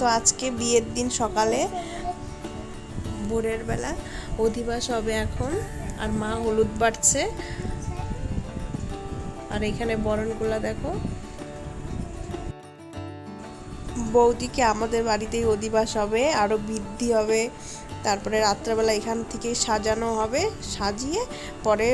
তো আজকে বিয়ের দিন সকালে, ভোরের বেলা। অধিবাস হবে এখন, আর মা হলুদ বাড়ছে। আর এখানে বরণগুলা দেখো। বৌদিকে আমাদের বাড়িতেই অধিবাস হবে আরও বৃদ্ধি হবে। তারপরে রাত্রেবেলা এখান থেকে সাজানো হবে, সাজিয়ে পরে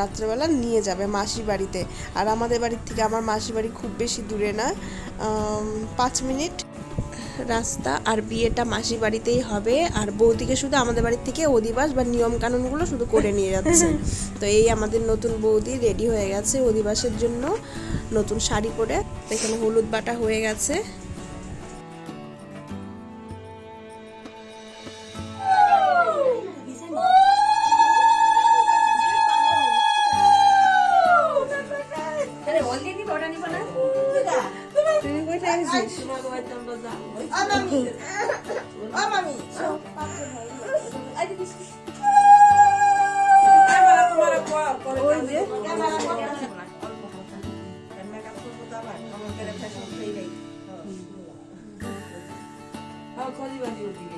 রাত্রেবেলা নিয়ে যাবে মাসি বাড়িতে। আর আমাদের বাড়ির থেকে, আমার মাসি বাড়ি খুব বেশি দূরে না পাঁচ মিনিট রাস্তা আর বিয়েটা মাসি বাড়িতেই হবে। আর বৌদিকে শুধু আমাদের বাড়ির থেকে অধিবাস বা নিয়ম কানুনগুলো শুধু করে নিয়ে যাচ্ছে। তো এই আমাদের নতুন বৌদি রেডি হয়ে গেছে অধিবাসের জন্য। নতুন শাড়ি পরে এখানে হলুদ বাটা হয়ে গেছে। How call you when you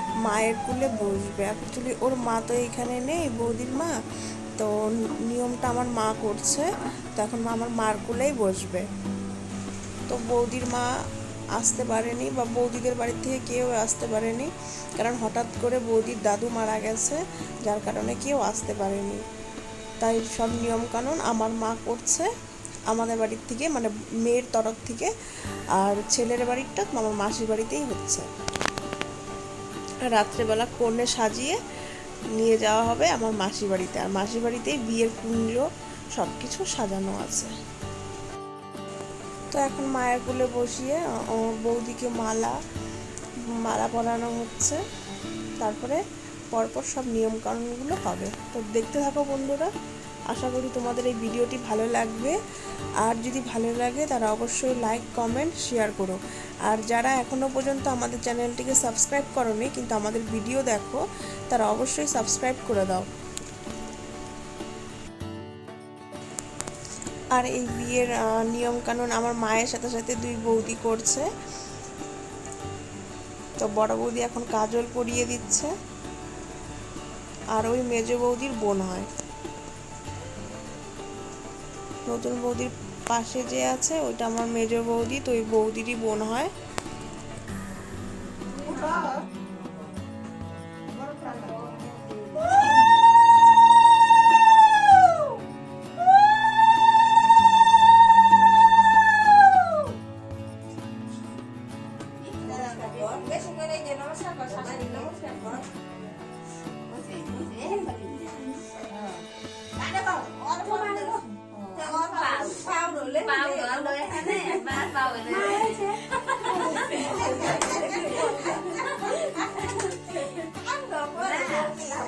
মায়ের কুলে বসবে। অ্যাকচুয়ালি ওর মা তো এখানে নেই, বৌদির মা। তো নিয়মটা আমার মা করছে। তো এখন আমার মার কুলেই বসবে। তো বৌদির মা আসতে পারেনি বা বৌদিদের বাড়ি থেকে কেউ আসতে পারেনি। কারণ হঠাৎ করে বৌদির দাদু মারা গেছে, যার কারণে কেউ আসতে পারেনি। তাই সব নিয়মকানুন আমার মা করছে। আমাদের বাড়ির থেকে মানে মেয়ের তরফ থেকে। আর ছেলের বাড়িরটা আমার মাসির বাড়িতেই হচ্ছে। রাত্রেবেলা কনে সাজিয়ে নিয়ে যাওয়া হবে আমার মাসি বাড়িতে। আর মাসি বাড়িতেই বিয়ের কুঞ্জ সব কিছু সাজানো আছে। তো এখন মায়ের কোলে বসিয়ে বৌদিকে মালা মালা পরানো হচ্ছে। তারপরে পরপর সব নিয়মকানুনগুলো হবে। তো দেখতে থাকো বন্ধুরা। আশা করি তোমাদের এই ভিডিওটি ভালো লাগবে। আর যদি ভালো লাগে তারা অবশ্যই লাইক কমেন্ট শেয়ার করো। আর যারা এখনও পর্যন্ত আমাদের চ্যানেলটিকে সাবস্ক্রাইব করনি, কিন্তু আমাদের ভিডিও দেখো, তারা অবশ্যই সাবস্ক্রাইব করে দাও। আর এই বিয়ের নিয়ম কানুন আমার মায়ের সাথে সাথে দুই বৌদি করছে। তো বড় বৌদি এখন কাজল পরিয়ে দিচ্ছে। আর ওই মেজ বৌদির বোন হয়। নতুন বৌদির পাশে যে আছে ওইটা আমার মেজ বৌদি তো ওই বৌদিরই বোন হয়। bao nữa đây này. ba bao rồi này Hãy subscribe cho kênh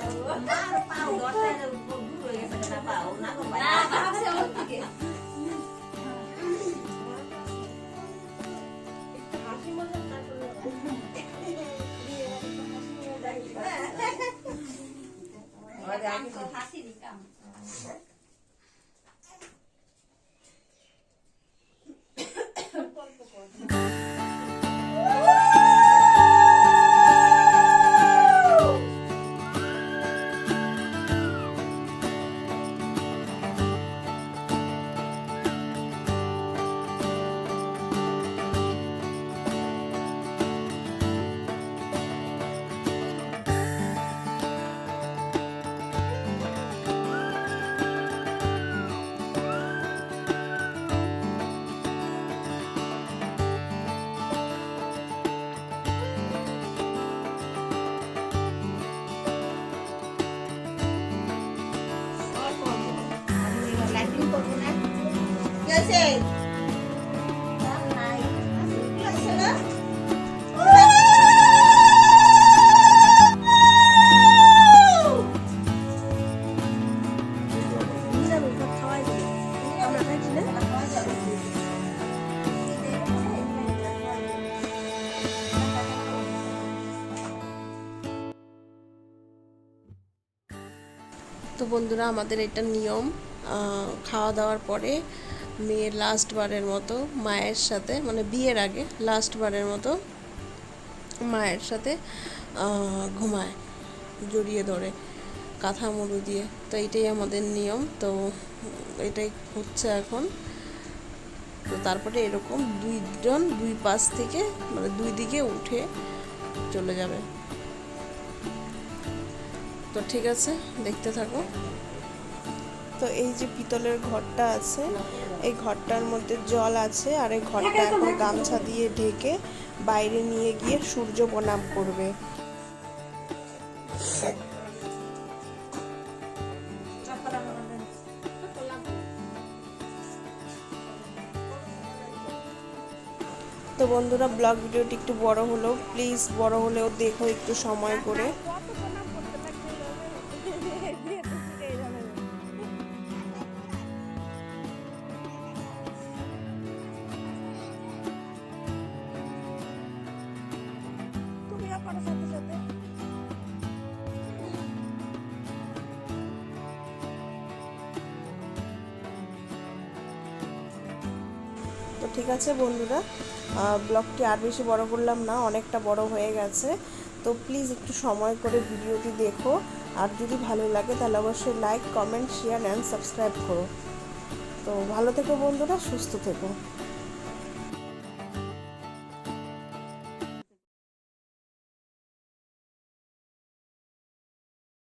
Ghiền Mì Gõ Để không bỏ lỡ những video hấp dẫn তো বন্ধুরা আমাদের এটা নিয়ম খাওয়া দাওয়ার পরে মেয়ের লাস্ট বারের মতো মায়ের সাথে মানে বিয়ের আগে লাস্ট বারের মতো মায়ের সাথে ঘুমায়, জড়িয়ে ধরে, কাঁথা মুড়ু দিয়ে। তো এটাই আমাদের নিয়ম। তো এটাই হচ্ছে এখন। তো তারপরে এরকম দুইজন দুই পাশ থেকে মানে দুই দিকে উঠে চলে যাবে। তো ঠিক আছে, দেখতে থাকো। তো এই যে পিতলের ঘরটা আছে এই ঘরটার মধ্যে জল আছে আর এই ঘরটা এখন গামছা দিয়ে ঢেকে বাইরে নিয়ে গিয়ে সূর্য প্রণাম করবে। তো বন্ধুরা ব্লগ ভিডিওটি একটু বড় হলো প্লিজ বড় হলেও দেখো একটু সময় করে। ঠিক আছে বন্ধুরা। ব্লগটি আর বেশি বড় করলাম না, অনেকটা বড় হয়ে গেছে। তো প্লিজ একটু সময় করে ভিডিওটি দেখো। আর যদি ভালো লাগে তাহলে অবশ্যই like comment share and subscribe করো। তো ভালো থেকো বন্ধুরা, সুস্থ থেকো।